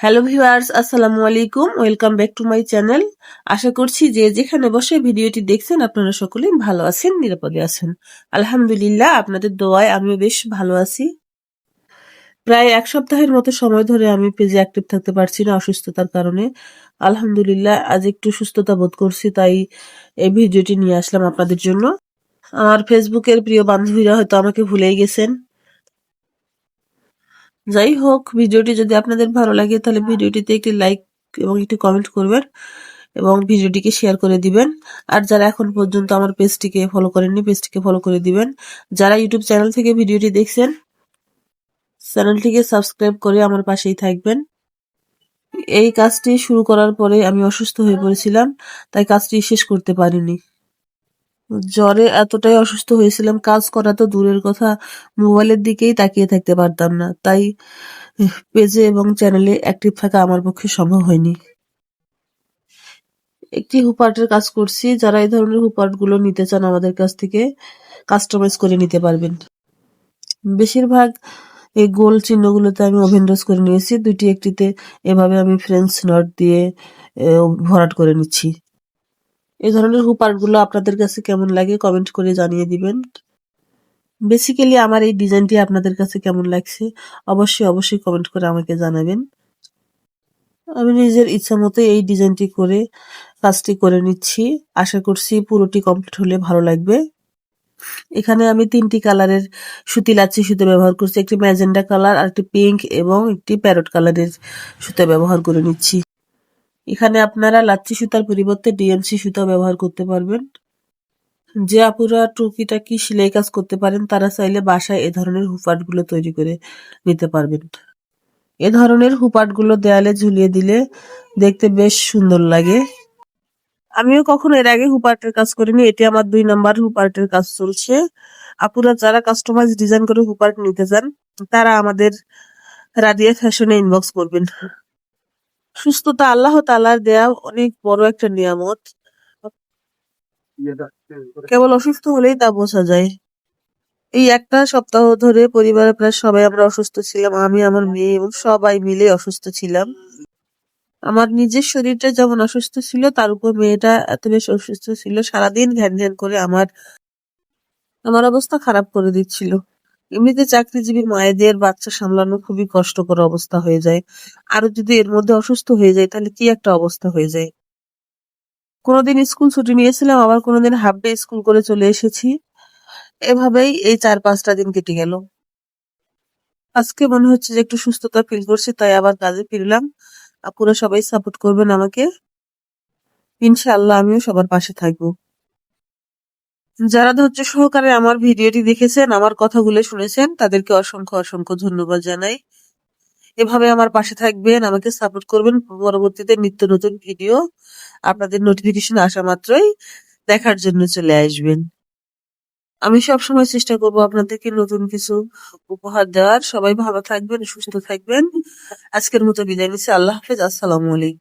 Hello viewers আসসালামু আলাইকুম। Welcome back to my channel আশা করছি যে যেখানে বসে ভিডিওটি দেখছেন, আপনারা সকলেই ভালো আছেন, নিরাপদে আছেন। আলহামদুলিল্লাহ, আপনাদের দোয়ায় আমিও বেশ ভালো আছি। প্রায় এক সপ্তাহের মতো সময় ধরে আমি পেজে অ্যাক্টিভ থাকতে পারছি না অসুস্থতার কারণে। আলহামদুলিল্লাহ, আজ একটু সুস্থতা বোধ করছি, তাই এই ভিডিওটি নিয়ে আসলাম আপনাদের জন্য। আমার ফেসবুকের প্রিয় বান্ধবীরা হয়তো আমাকে ভুলেই গেছেন। যাই হোক, ভিডিওটি যদি আপনাদের ভালো লাগে, তাহলে ভিডিওটিতে একটি লাইক এবং একটি কমেন্ট করবেন এবং ভিডিওটিকে শেয়ার করে দিবেন। আর যারা এখন পর্যন্ত আমার পেজটিকে ফলো করেননি পেজটিকে ফলো করে দিবেন। যারা ইউটিউব চ্যানেল থেকে ভিডিওটি দেখছেন চ্যানেলটিকে সাবস্ক্রাইব করে আমার পাশেই থাকবেন। এই কাজটি শুরু করার পরে আমি অসুস্থ হয়ে পড়েছিলাম, তাই কাজটি শেষ করতে পারিনি। জ্বরে এতটাই অসুস্থ হয়েছিলাম, কাজ করা তো দূরের কথা, মোবাইলের দিকেই তাকিয়ে থাকতে পারতাম না। তাই পেজে এবং চ্যানেলে অ্যাক্টিভ থাকা আমার পক্ষে সম্ভব হয়নি। একটি হুপার্টের কাজ করছি, যারা এই ধরনের হুপার্টগুলো নিতে চান আমাদের কাছ থেকে, কাস্টমাইজ করে নিতে পারবেন। বেশিরভাগ, এই গোল চিহ্নগুলোতে আমি ওভেন রোজ করে নিয়েছি দুটি একটিতে এভাবে আমি ফ্রেঞ্চ নট দিয়ে ভরাট করে নিচ্ছি। এই ধরনের হুপারগুলো আপনাদের কাছে কেমন লাগে কমেন্ট করে জানিয়ে দিবেন। বেসিক্যালি আমার এই ডিজাইনটি আপনাদের কাছে কেমন লাগছে অবশ্যই অবশ্যই কমেন্ট করে আমাকে জানাবেন। আমি নিজের ইচ্ছা মতো এই ডিজাইনটি করে, কাজটি করে নিচ্ছি। আশা করছি পুরোটি কমপ্লিট হলে ভালো লাগবে। এখানে আমি তিনটি কালারের সুতি লাচ্ছি সুতো ব্যবহার করছি, একটি ম্যাজেন্ডা কালার আর একটি পিঙ্ক এবং একটি প্যারট কালারের সুতো ব্যবহার করে নিচ্ছি। এখানে আপনারা লাচ্ছি সুতার পরিবর্তে ডিএমসি সুতা ব্যবহার করতে পারবেন। যে আপুরা টুকিটাকি সেলাই কাজ করতে পারেন, তারা চাইলে বাসায় এ ধরনের হুপাটগুলো তৈরি করে নিতে পারবেন। এ ধরনের হুপাটগুলো দেয়ালে ঝুলিয়ে দিলে দেখতে বেশ সুন্দর লাগে। আমিও কখনো এর আগে হুপার্টের কাজ করিনি, এটি আমার দুই নাম্বার হুপার্টের কাজ চলছে। আপুরা যারা কাস্টমাইজ ডিজাইন করে হুপার্ট নিতে চান, তারা আমাদের রাদিয়া ফ্যাশনে ইনবক্স করবেন। সুস্থতা আল্লাহ তালার দেয়া অনেক বড় একটা নিয়ামত। কেবল অসুস্থ হলেই তা বোঝা যায়। এই একটা সপ্তাহ ধরে পরিবারের প্রায় সবাই আমরা অসুস্থ ছিলাম, আমি, আমার মেয়ে এবং সবাই মিলে অসুস্থ ছিলাম। আমার নিজের শরীরটা যেমন অসুস্থ ছিল, তার উপর মেয়েটা এত বেশ অসুস্থ ছিল, সারাদিন ঘ্যান ঘ্যান করে আমার আমার অবস্থা খারাপ করে দিচ্ছিল। এমনিতে চাকরিজীবী মায়েদের বাচ্চা সামলানো খুবই কষ্টকর অবস্থা হয়ে যায়। আরও যদি এর মধ্যে অসুস্থ হয়ে যায়, তাহলে কি একটা অবস্থা হয়ে যায়? কোনোদিন স্কুল ছুটি নিয়েছিলাম, আবার কোনোদিন হাফ ডে স্কুল করে চলে এসেছি। এভাবেই এই চার পাঁচটা দিন কেটে গেল। আজকে মনে হচ্ছে যে একটু সুস্থতা ফিল করছি, তাই আবার কাজে ফিরলাম। আপনারা সবাই সাপোর্ট করবেন আমাকে। ইনশাআল্লাহ আমিও সবার পাশে থাকব। যারা ধৈর্য সহকারে আমার ভিডিওটি দেখেছেন, আমার কথাগুলো শুনেছেন, তাদেরকে অসংখ্য অসংখ্য ধন্যবাদ জানাই। এভাবে আমার পাশে থাকবেন, আমাকে সাপোর্ট করবেন। পরবর্তীতে নিত্য নতুন ভিডিও আপনাদের নোটিফিকেশন আসা মাত্রই দেখার জন্য চলে আসবেন। আমি সব সময় চেষ্টা করব আপনাদেরকে নতুন কিছু উপহার দেওয়ার। সবাই ভালো থাকবেন, সুস্থ থাকবেন। আজকের মতো বিদায় নিচ্ছি। আল্লাহ হাফেজ। আসসালামু আলাইকুম।